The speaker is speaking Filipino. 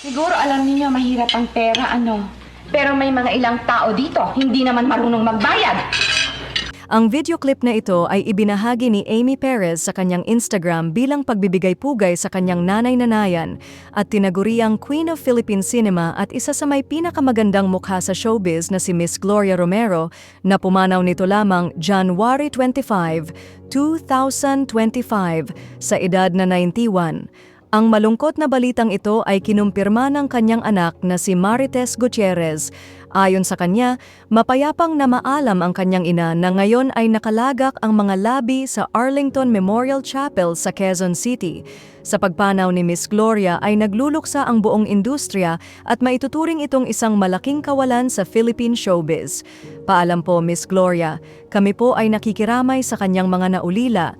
Siguro alam niyo mahirap ang pera, ano? Pero may mga ilang tao dito, hindi naman marunong magbayad. Ang video clip na ito ay ibinahagi ni Amy Perez sa kanyang Instagram bilang pagbibigay pugay sa kanyang nanay-nanayan at tinaguriang Queen of Philippine Cinema at isa sa may pinakamagandang mukha sa showbiz na si Miss Gloria Romero na pumanaw nito lamang January 25, 2025 sa edad na 91. Ang malungkot na balitang ito ay kinumpirma ng kanyang anak na si Marites Gutierrez. Ayon sa kanya, mapayapang na maalam ang kanyang ina na ngayon ay nakalagak ang mga labi sa Arlington Memorial Chapel sa Quezon City. Sa pagpanaw ni Miss Gloria ay nagluluksa ang buong industriya at maituturing itong isang malaking kawalan sa Philippine showbiz. Paalam po Miss Gloria, kami po ay nakikiramay sa kanyang mga naulila.